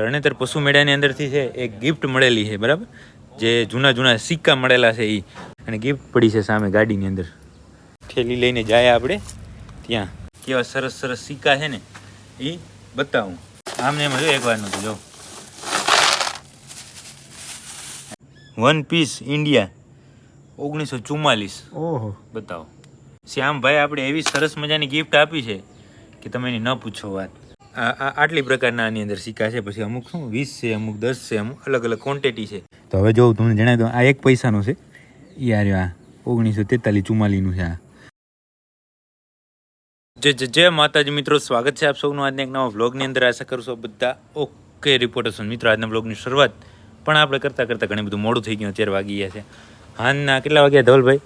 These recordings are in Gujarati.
તરણેતર પશુ મેળાની અંદરથી છે એક ગિફ્ટ મળેલી છે બરાબર? જે જૂના જૂના સિક્કા મળેલા છે એ અને ગિફ્ટ પડી છે સામે ગાડીની અંદર. થેલી લઈને જાય આપણે ત્યાં. કેવા સરસ સરસ સિક્કા છે ને એ બતાવું. આમને એમાં એક એકવાર નહોતું જો. વન પીસ ઇન્ડિયા ઓગણીસો ચુમ્માલીસ. ઓહો. બતાવો. શ્યામભાઈ આપણે એવી સરસ મજાની ગિફ્ટ આપી છે કે તમે એની ન પૂછો વાત. આટલી પ્રકારના આની અંદર સિક્કા છે પછી અમુક શું વીસ છે અમુક દસ છે અમુક અલગ અલગ ક્વોન્ટિટી છે. તો હવે જો તમને જણાવી દઉં આ એક પૈસાનું છે. યાર આ રહ્યો આ ઓગણીસો તેતાલીસ ચુમ્માલીનું છે આ. જય જય જય માતાજી મિત્રો સ્વાગત છે આપ સૌનું આજના એક નવા વ્લોગની અંદર. આશા કરું છું બધા ઓકે રિપોર્ટર્સ મિત્રો આજના વ્લોગની શરૂઆત પણ આપણે કરતાં કરતાં ઘણું બધું મોડું થઈ ગયું અત્યારે વાગી ગયા છે. હાનના કેટલા વાગ્યા ધવલભાઈ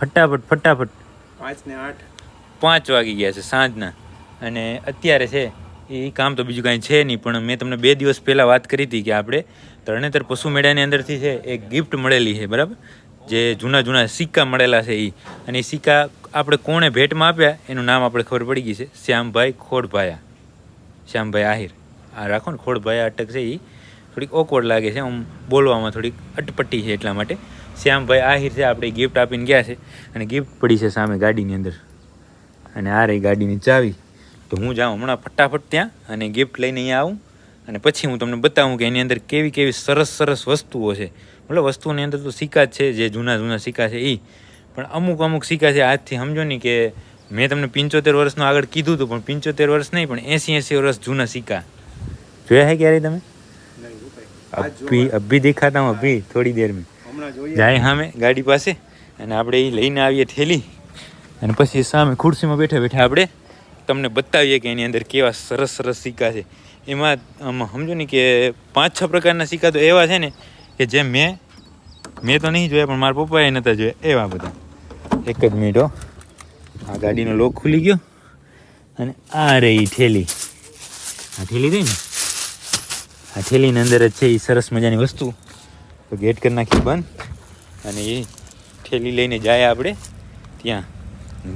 ફટાફટ ફટાફટ. પાંચ ને આઠ. પાંચ વાગી ગયા છે સાંજના. અને અત્યારે છે, એ કામ તો બીજું કાંઈ છે નહીં, પણ મેં તમને બે દિવસ પહેલાં વાત કરી હતી કે આપણે તરણેતર પશુ મેળાની અંદરથી છે, એક ગિફ્ટ મળેલી છે, બરાબર? જે જૂના જૂના સિક્કા મળેલા છે એ અને એ સિક્કા આપણે કોણે ભેટમાં આપ્યા, એનું નામ આપણે ખબર પડી ગઈ છે, શ્યામભાઈ ખોડભાયા. શ્યામભાઈ આહિર. આ રાખો ને, ખોડભાયા અટક છે એ થોડીક ઓકવર્ડ લાગે છે, આમ બોલવામાં થોડીક અટપટી છે એટલા માટે. શ્યામભાઈ આહિર છે, આપણે ગિફ્ટ આપીને ગયા છે, અને ગિફ્ટ પડી છે સામે ગાડીની અંદર. અને આ રહી ગાડીની ચાવી. તો હું જાઉં હમણાં ફટાફટ ત્યાં અને ગિફ્ટ લઈને અહીંયા આવું. અને પછી હું તમને બતાવું કે એની અંદર કેવી કેવી સરસ સરસ વસ્તુઓ છે. મતલબ વસ્તુઓની અંદર તો સિક્કા જ છે જે જૂના જૂના સિક્કા છે એ પણ અમુક અમુક સિક્કા છે આજથી સમજો ને કે મેં તમને પંચોતેર વર્ષનું આગળ કીધું હતું પણ પંચોતેર વર્ષ નહીં પણ એંસી એંસી વર્ષ જૂના સિક્કા. જોયા હે ક્યારે તમે? અભી અભી દેખાતા હું અભી થોડી દેર મેં. જાય સામે ગાડી પાસે અને આપણે એ લઈને આવીએ થેલી અને પછી સામે ખુરશીમાં બેઠા બેઠા આપણે તમને બતાવીએ કે એની અંદર કેવા સરસ સરસ સિક્કા છે. એમાં સમજો ને કે પાંચ છ પ્રકારના સિક્કા તો એવા છે ને કે જે મેં મેં તો નહીં જોયા પણ મારા પપ્પાએ નહોતા જોયા. એવા બધા. એક જ મિનિટ હો. આ ગાડીનો લોક ખુલી ગયો. અને આ રહી થેલી. આ થેલી થઈ ને? આ થેલીની અંદર જ છે એ સરસ મજાની વસ્તુ. તો ગેટ કરી નાખી બંધ. અને એ થેલી લઈને જાય આપણે ત્યાં.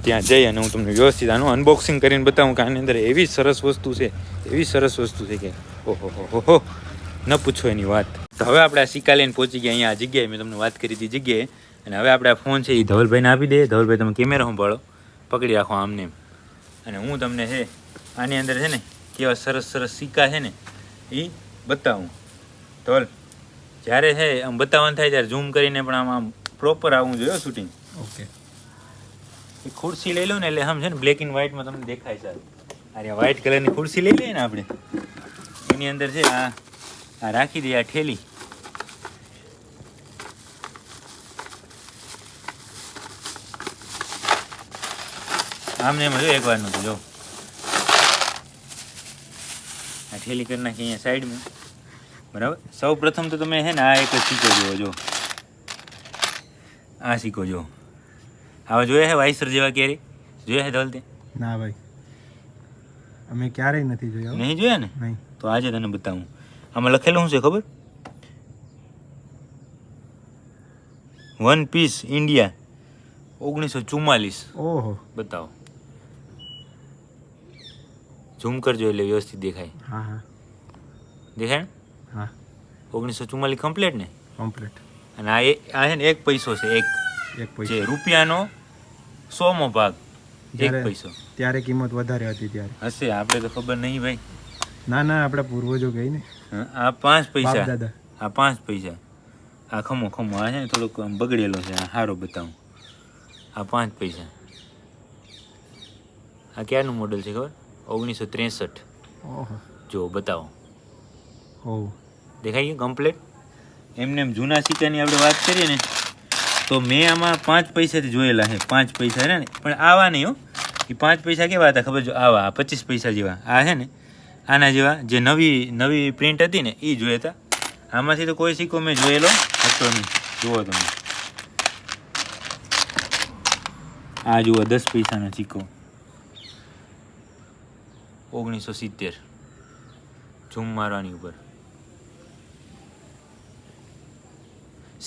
ત્યાં જઈ અને હું તમને વ્યવસ્થિત આનું અનબોક્સિંગ કરીને બતાવું કે આની અંદર એવી સરસ વસ્તુ છે, એવી સરસ વસ્તુ છે કે, ઓહો, હો હો ન પૂછો એની વાત. તો હવે આપણે આ સિક્કા લઈને પહોંચી ગયા. અહીંયા આ જગ્યાએ મેં તમને વાત કરી હતી જગ્યાએ. અને હવે આપણે આ ફોન છે એ ધવલભાઈને આપી દે ધવલભાઈ, તમે કેમેરા સંભાળો. પકડી રાખો આમને. અને હું તમને છે, આની અંદર છે ને, કેવા સરસ સરસ સિક્કા છે ને એ બતાવું. ધવલ, જ્યારે છે, આમ બતાવવાનું થાય ત્યારે ઝૂમ કરીને પણ આમ આમ પ્રોપર આવું જોઈએ શૂટિંગ ઓકે એ ખુરશી લઈ લો ને એટલે આમ છે ને બ્લેક એન્ડ વ્હાઇટમાં તમને દેખાય છે. અરે વ્હાઇટ કલરની ખુરશી લઈ લઈએ ને આપણે. એની અંદર છે આ આ રાખી દઈએ, આ ઠેલી. આમને એમ જો એકવાર નતું જો. આ ઠેલી કરી નાખી અહીંયા સાઈડમાં. બરાબર? સૌ પ્રથમ તો તમે છે ને આ એક સિક્કો જુઓ, જો. આ સિક્કો જો આવા જોયા છે વાઇસર જેવા કેરી? જોયા છે ધવલતે ના ભાઈ. અમે ક્યારેય નથી જોયા. નહીં જોયા ને? નહીં. તો આજે તને બતાવું. આમાં લખેલું શું છે ખબર? વન પીસ ઇન્ડિયા ઓગણીસો ચુમ્માલીસ. ઓહો. બતાવો. ઝૂમ કરજો એટલે વ્યવસ્થિત દેખાય. હા હા. દેખાય ને? હા. ઓગણીસો ચુમ્માલીસ કમ્પ્લેટ ને? કમ્પ્લેટ અને આ એ આ છે ને એક પૈસો છે એક એક પૈસા. રૂપિયાનો સોમો ભાગ. એક પૈસો. ત્યારે કિંમત વધારે હતી ત્યારે. હશે આપણે તો ખબર નહીં ભાઈ. ના ના આપણા પૂર્વજો ગઈ ને. આ પાંચ પૈસા. દાદા આ પાંચ પૈસા. આ ખમો ખમો આ છે ને થોડોક બગડેલો છે આ સારો બતાવું. આ પાંચ પૈસા. આ ક્યારનું મોડલ છે ખબર? ઓગણીસો ત્રેસઠ. ઓહો. જો બતાવો. ઓહ. દેખાઈ ગયું કમ્પ્લેટ એમને એમ જૂના સિક્કાની આપણે વાત કરીએ ને તો મેં આમાં પાંચ પૈસાથી જોયેલા છે, પાંચ પૈસા છે ને, પણ આવા નહીં હો. એ પાંચ પૈસા કેવા હતા ખબર જો આવા પચીસ પૈસા જેવા. આ છે ને, આના જેવા, જે નવી નવી પ્રિન્ટ હતી ને એ જોયા હતા. આમાંથી તો કોઈ સિક્કો મેં જોયેલો હતો નહીં. જુઓ તમે. આ જુઓ, દસ પૈસાનો સિક્કો. ઓગણીસો સિત્તેર. ઝૂમ મારવાની ઉપર.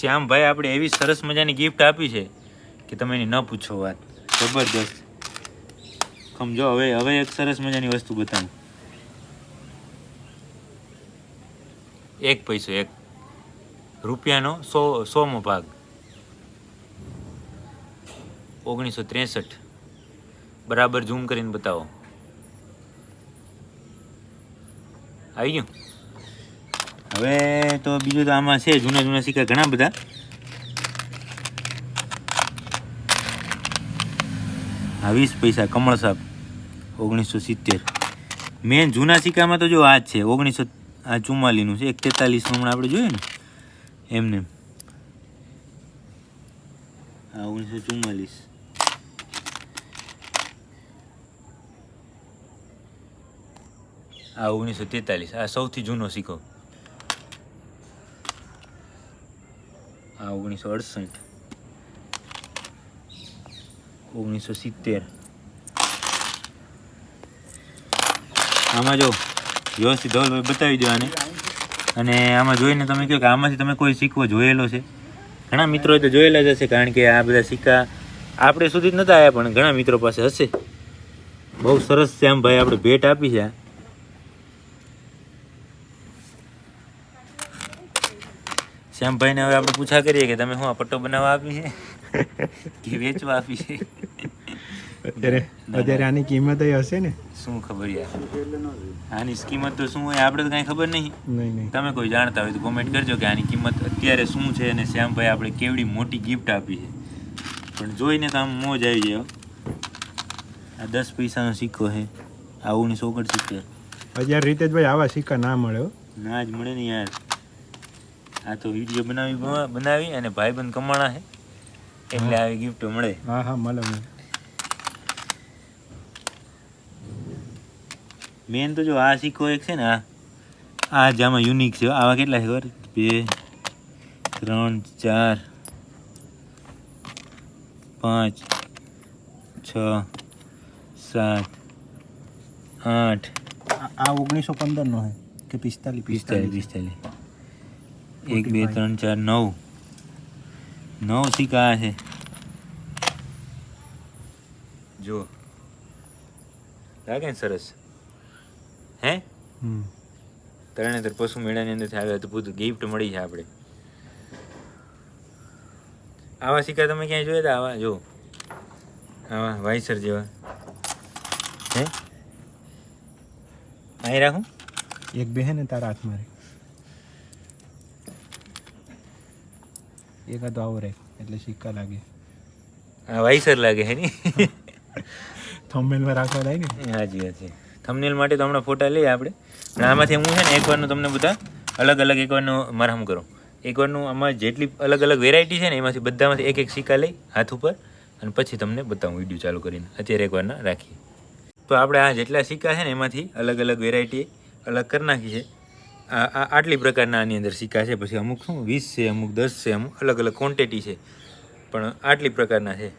શ્યામભાઈ આપણે એવી સરસ મજાની ગિફ્ટ આપી છે કે તમે એની ન પૂછો વાત. જબરદસ્ત. સમજો હવે હવે એક સરસ મજાની વસ્તુ બતાવું. એક પૈસો એક. રૂપિયાનો સો સોમો ભાગ. ઓગણીસો ત્રેસઠ. બરાબર ઝૂમ કરીને બતાવો. આવી ગયું? હવે તો બીજું તો આમાં છે જૂના જૂના સિક્કા ઘણા બધા આ વીસ પૈસા કમળ સાહેબ ઓગણીસો સિત્તેર મેન જૂના સિક્કામાં તો જો આ જ છે ઓગણીસો આ ચુમ્માલીનું છે એક તેતાલીસનું હમણાં આપણે જોઈએ ને એમને આ ઓગણીસો ચુમ્માલીસ આ ઓગણીસો તેતાલીસ આ સૌથી જૂનો સિક્કો આ ઓગણીસો અડસઠ. ઓગણીસો સિત્તેર. આમાં જો વ્યવસ્થિત ધવલભાઈ બતાવી દો આને અને આમાં જોઈને તમે કહો કે આમાંથી તમે કોઈ સિક્કો જોયેલો છે? ઘણા મિત્રો તો જોયેલા જ હશે કારણ કે આ બધા સિક્કા આપણે સુધી જ નહોતા આવ્યા પણ ઘણા મિત્રો પાસે હશે. બહુ સરસ છે આમ ભાઈ, આપણે ભેટ આપી છે શ્યામભાઈને હવે આપણે પૂછા કરીએ કે તમે શું આ પટ્ટો બનાવવા આપી છે? કે વેચવા આપી છે? અત્યારે અત્યારે આની કિંમત હશે ને? શું ખબર યાર? આની કિંમત તો શું હોય આપણે તો કાંઈ ખબર નહીં. તમે કોઈ જાણતા હોય તો કોમેન્ટ કરજો કે આની કિંમત અત્યારે શું છે અને શ્યામભાઈ આપણે કેવડી મોટી ગિફ્ટ આપી છે. પણ જોઈને તો આમ મોજ આવી જાય આ દસ પૈસાનો સિક્કો છે. આ ઓગણીસો ઓગણસિત્તેર. હજાર રીતે જ ભાઈ આવા સિક્કા ના મળે ના જ મળે ને યાર. આ તો વીડિયો બનાવી બનાવી અને ભાઈબંધ કમાણા છે. એટલે આવી ગિફ્ટ મળે. હા હા મળે મેન તો જો આ સિક્કો એક છે ને આ આ જ આમાં યુનિક છે. આવા કેટલા છે ખબર? બે ત્રણ ચાર પાંચ છ સાત આઠ. આ- આ ઓગણીસો પંદરનો છે કે પિસ્તાલીસ. પિસ્તાલીસ પિસ્તાલીસ. એક બે ત્રણ ચાર નવ. નવ સિક્કા છે. જો લાગે ને સરસ? હે? તરણેતર પશુ મેળાની અંદર આવ્યા બધું ગિફ્ટ મળી છે આપણે. આવા સિક્કા તમે ક્યાંય જોયા હતા આવા જો આવા વાઇસર જેવા. હે? અહીં રાખું? એક બે હે ને તારા હાથમાં એકાદો આવો રહે એટલે સિક્કા લાગે. આ વાઇસર લાગે હે ની? થંબનેલમાં રાખવા થાય ને? હાજી હાજી. થંબનેલ માટે તો હમણાં ફોટા લઈએ આપણે. પણ આમાંથી હું છે ને એકવારનું તમને બધા અલગ અલગ એકવારનું મરહમ કરો. એકવારનું આમાં જેટલી અલગ અલગ વેરાયટી છે ને એમાંથી બધામાંથી એક એક સિક્કા લઈ હાથ ઉપર અને પછી તમને બતાવું વીડિયો ચાલુ કરીને. અત્યારે એકવારના રાખીએ. તો આપણે આ જેટલા સિક્કા છે ને એમાંથી અલગ અલગ વેરાયટી અલગ કરી નાખી છે. આટલી પ્રકારના આની અંદર સિક્કા છે પછી અમુક શું વીસ છે અમુક દસ છે અમુક અલગ અલગ ક્વોન્ટિટી છે. પણ આટલી પ્રકારના છે.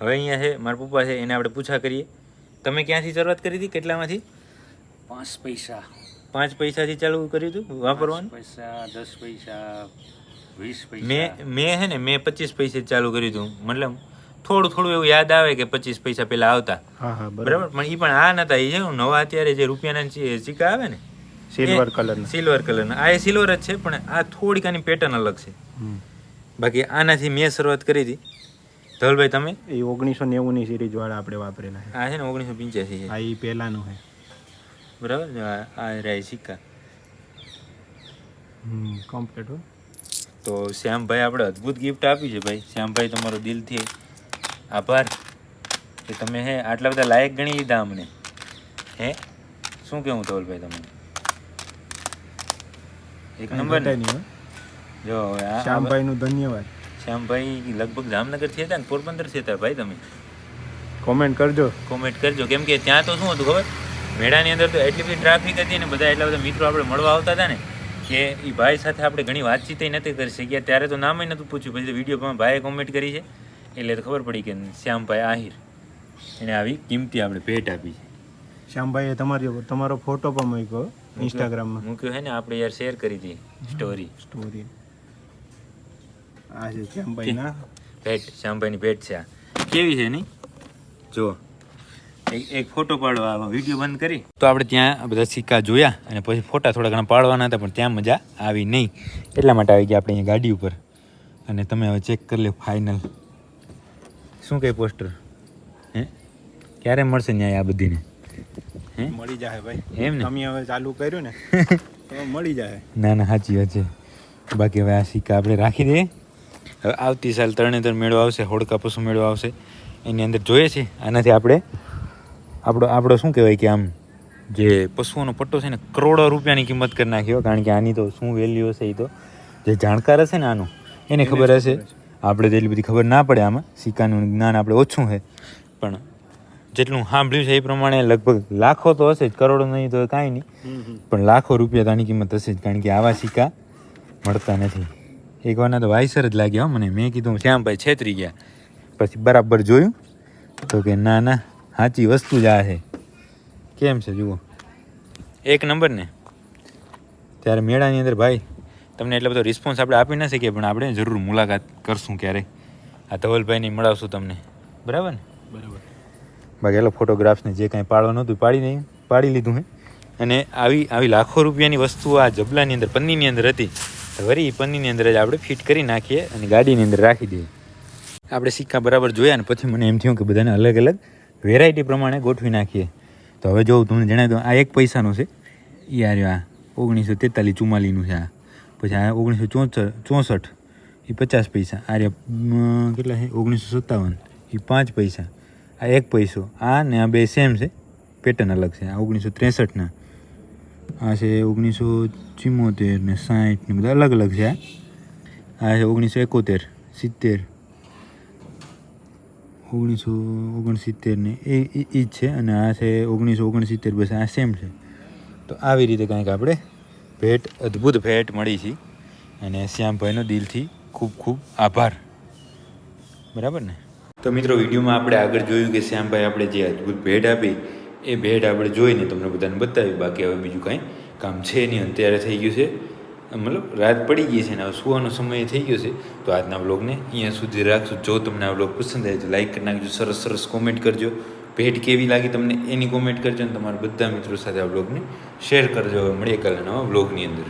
હવે અહીંયા છે મારા પપ્પા છે એને આપણે પૂછા કરીએ. તમે ક્યાંથી શરૂઆત કરી હતી? કેટલામાંથી? પાંચ પૈસા. પાંચ પૈસાથી ચાલુ કર્યું હતું? વાપરવાનું? પૈસા દસ પૈસા વીસ મેં પૈસા. મેં છે ને મેં પચીસ પૈસે ચાલુ કર્યું હતું. મતલબ થોડું થોડું એવું યાદ આવે કે પચીસ પૈસા પહેલાં આવતા. હા હા બરાબર. પણ એ પણ આ નતા એ છે નવા અત્યારે જે રૂપિયાના સિક્કા આવે ને સિલ્વર કલર સિલ્વર કલર આ એ સિલ્વર જ છે પણ આ થોડીક આની પેટર્ન અલગ છે. બાકી આનાથી મેં શરૂઆત કરી હતી. ધવલભાઈ તમે? એ ઓગણીસો નેવુંની સિરીઝ વાળા આપણે વાપરેલા આ છે ને ઓગણીસો પંચ્યાસી છે. આ એ પહેલાનું છે. બરાબર? આ રહ્યા સિક્કા. કમ્પ્લીટ હો. તો શ્યામભાઈ આપણે અદ્ભુત ગિફ્ટ આપી છે ભાઈ. શ્યામભાઈ તમારો દિલથી આભાર. કે તમે હે આટલા બધા લાયક ગણી લીધા અમને. હે? શું કહેવું ધવલભાઈ તમે એક નંબર જો હવે આ શ્યામભાઈનું ધન્યવાદ. શ્યામભાઈ લગભગ જામનગરથી હતા ને પોરબંદર હતા ભાઈ તમે? કોમેન્ટ કરજો. કોમેન્ટ કરજો. કેમ કે ત્યાં તો શું હતું ખબર? મેળાની અંદર તો એટલી બધી ટ્રાફિક હતી ને બધા એટલા બધા મિત્રો આપણે મળવા આવતા હતા ને કે એ ભાઈ સાથે આપણે ઘણી વાતચીત નથી કરી શક્યા. ત્યારે તો નામ નહોતું પૂછ્યું પછી વિડીયોમાં ભાઈએ કોમેન્ટ કરી છે. એટલે તો ખબર પડી કે શ્યામભાઈ આહિર. એને આવી કિંમતી આપણે ભેટ આપી છે. શ્યામભાઈએ તમારી તમારો ફોટો પણ મૂક્યો. ઇન્સ્ટાગ્રામમાં મૂક્યું છે ને આપણે યાર શેર કરી હતી સ્ટોરી સ્ટોરી આ છે શ્યામભાઈ ના. ભેટ શ્યામભાઈની ભેટ છે આ. કેવી છે નહીં જો એક ફોટો પાડવા વીડિયો બંધ કરી. તો આપણે ત્યાં બધા સિક્કા જોયા અને પછી ફોટા થોડા ઘણા પાડવાના હતા પણ ત્યાં મજા આવી નહીં. એટલા માટે આવી ગયા આપણે અહીંયા ગાડી ઉપર. અને તમે હવે ચેક કરી લો ફાઇનલ શું કહે પોસ્ટર હે? ક્યારે મળશે ન્યાય આ બધીને? હે મળી જાય ભાઈ. એમ ને? તમે હવે ચાલુ કર્યું ને તો મળી જાય ના ના સાચી વાત છે. બાકી હવે આ સિક્કા આપણે રાખી દઈએ. હવે આવતી સાલ ત્રણેતર મેળો આવશે હોડકા પશુ મેળો આવશે. એની અંદર જોઈએ છે આનાથી આપણે આપણો આપણો શું કહેવાય કે આમ જે પશુઓનો પટ્ટો છે ને કરોડો રૂપિયાની કિંમત કરી નાખ્યો કારણ કે આની તો શું વેલ્યુ હશે એ તો? જે જાણકાર હશે ને આનું એને ખબર હશે. આપણે તો એટલી બધી ખબર ના પડે આમાં સિક્કાનું જ્ઞાન આપણે ઓછું છે. પણ જેટલું સાંભળ્યું છે એ પ્રમાણે લગભગ લાખો તો હશે જ કરોડો નહીં તો કાંઈ નહીં. પણ લાખો રૂપિયા તાની કિંમત હશે જ કારણ કે આવા સિક્કા મળતા નથી. એક વારના તો વાયસર જ લાગ્યા હો મને મેં કીધું શ્યામભાઈ છેતરી ગયા. પછી બરાબર જોયું તો કે ના ના સાચી વસ્તુ જ આ છે. કેમ છે જુઓ. એક નંબર ને. ત્યારે મેળાની અંદર ભાઈ તમને એટલો બધો રિસ્પોન્સ આપણે આપી ન શકીએ પણ આપણે જરૂર મુલાકાત કરશું ક્યારેક આ ધવલભાઈની મળાવશું તમને. બરાબર ને? બરાબર. બાકી એલો ફોટોગ્રાફ્સને જે કાંઈ પાડવાનું હતું પાડી નહીં, પાડી લીધું હે. અને આવી આવી લાખો રૂપિયાની વસ્તુઓ આ જબલાની અંદર, પન્નીની અંદર હતી. તો વળી એ પન્નીની અંદર જ આપણે ફિટ કરી નાખીએ અને ગાડીની અંદર રાખી દઈએ. આપણે સિક્કા બરાબર જોયા ને, પછી મને એમ થયું કે બધાને અલગ અલગ વેરાયટી પ્રમાણે ગોઠવી નાખીએ. તો હવે જો તમને જણાવી દઉં, આ એક પૈસાનું છે. એ આ ઓગણીસો તેતાલીસ ચુમ્માલીનું છે આ. પછી આ ઓગણીસો ચોસઠ ચોસઠ એ પચાસ પૈસા. આ કેટલા છે? ઓગણીસો સત્તાવન. એ પાંચ પૈસા. આ એક પૈસો. આ ને આ બે સેમ છે. પેટર્ન અલગ છે. આ ઓગણીસો ત્રેસઠના આ છે ઓગણીસો ચુમ્મોતેર ને સાહીઠ ને બધા અલગ અલગ છે, આ. છે ઓગણીસો એકોતેર, સિત્તેર. ઓગણીસો ઓગણસિત્તેર ને એ એ જ છે અને આ છે ઓગણીસો ઓગણસિત્તેર બસ આ સેમ છે. તો આવી રીતે કંઈક આપણે ભેટ, અદ્ભુત ભેટ મળી છે. અને શ્યામભાઈનો દિલથી ખૂબ ખૂબ આભાર. બરાબર ને? તો મિત્રો, વિડીયોમાં આપણે આગળ જોયું કે શ્યામભાઈ આપણે જે અદ્ભુત ભેટ આપી, એ ભેટ આપણે જોઈને તમને બધાને બતાવી બાકી હવે બીજું કાંઈ કામ છે નહીં. અત્યારે થઈ ગયું છે. મતલબ રાત પડી ગઈ છે ને હવે સુવાનો સમય થઈ ગયો છે. તો આજના બ્લોગને અહીંયા સુધી રાખશું જો તમને આ બ્લોગ પસંદ આવે તો લાઈક કરી નાખજો. સરસ સરસ કોમેન્ટ કરજો. ભેટ કેવી લાગી તમને એની કોમેન્ટ કરજો અને તમારા બધા મિત્રો સાથે આ બ્લોગને શેર કરજો. હવે મળીએ કાલે નવા બ્લોગની અંદર.